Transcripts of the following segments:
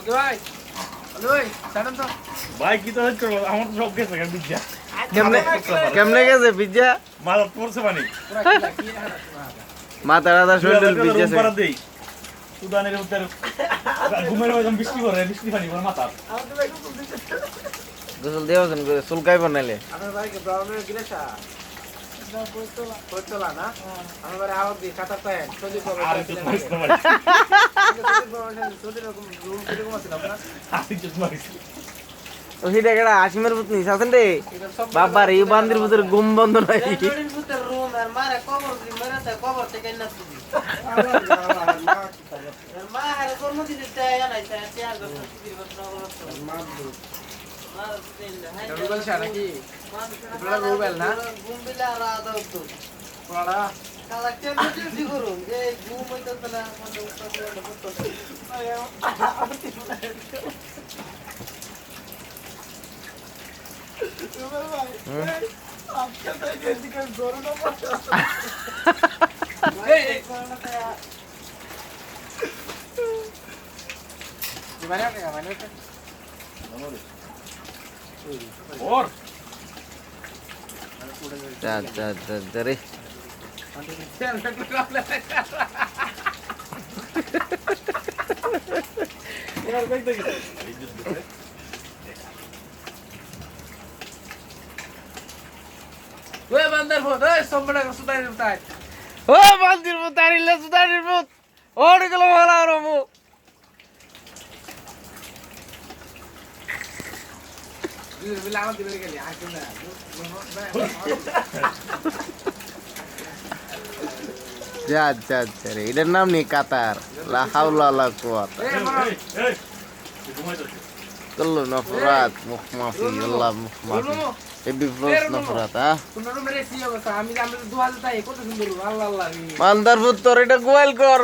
ওকে ভাই। ওই ছাড়েন তো। ভাই কি তো হচ্ছে? আমার তো সব গেছে বিদ্যা। কেমনে কেমনে গেছে পিজ্জা মালা পড়ছে পুরা কি কি হারা মাথা রাধা শরীর পিজ্জা দেই। সুদানের মধ্যে ঘুমের মধ্যে বৃষ্টি করে বৃষ্টি পানি করে মাথা। গোসল দেওয়াছেন করে চুলকাই বানাইলে আপনার বাড়ি ব্রাউনের গিলেসা। আসিমের পুতনি আছেন রে। বাবার এই বান্দির ভিতরে ঘুম বন্ধ নাই। রুম কবর দি কবর থেকে মা আর কোন দিতে চাই না চাই চাই গো তুই রুবেল শাহ নাকি এগুলা রুবেল না? গুম্বিলা রাদা তো পুরাটা কালেক্টর ডিউটি করুন যে ঘুম হইতো না মানে উত্তর এই এই মানে আপনি মানে ওর যা যা যা যা রে ওই বান্দার ফোন ওই সম্বড়া সুতাই সুতাই ও বান্দির পুত আরিলে সুদারির পুত ওড় গেল ভালো আর মু না যা যা রে। এটার নাম নেই কাতার। লা হাওলা লা কুয়াত কুল্লু নফরাত এবি হ্যাঁ তোমরা আমি আমরা কত সুন্দর আল্লাহ আল্লাহ তোর এটা গোয়াল কর।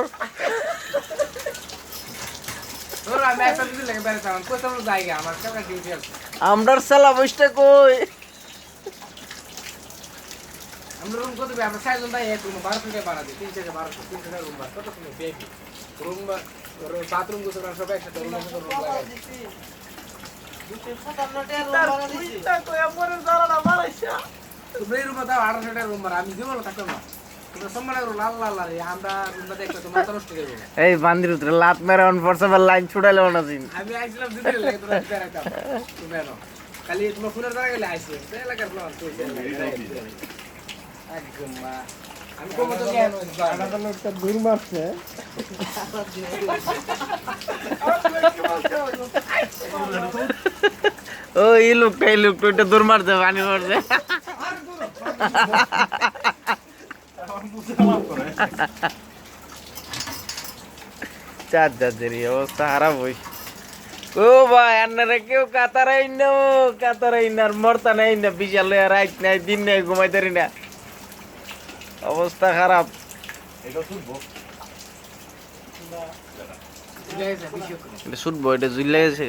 আমরার সালা বসটা কই? আমরা রুম কত আমরা সাইজন তাই এক রুম বারোশো টাকা ভাড়া দিই তিন থেকে বারোশো তিন থেকে রুম ভাড়া কত শুনে বেবি রুম বাথরুম গোসল সব একসাথে রুম রুম লাগাই। দুটো সাতান্ন টাকা রুম ভাড়া তোমরা এই রুমে দাও আঠারোশো টাকা রুম ভাড়া আমি জীবন থাকতাম না। এই বান্দির ভিতরে লাত মেরে অন ফরসাবার লাইন ছুটাইলে না সিন আমি আইছিলাম লাগে তোরা বেড়াইতাম তুমি এনো খালি তোমার ফোনের দ্বারা গেলে একদম মা। আমি জ্ঞান ও এই লোকটা এই লোকটা ওইটা দূর মারছে পানি মারছে। চার চার অবস্থা খারাপ হই। ও ভাই আন্নারা কেউ কাতারাই না কাতারাই না আর মরতা নাই না বিশাল রাইট নাই দিন নাই ঘুমাইতারি না। অবস্থা খারাপ। এটা এটা শুটবো এটা জুই লেগেছে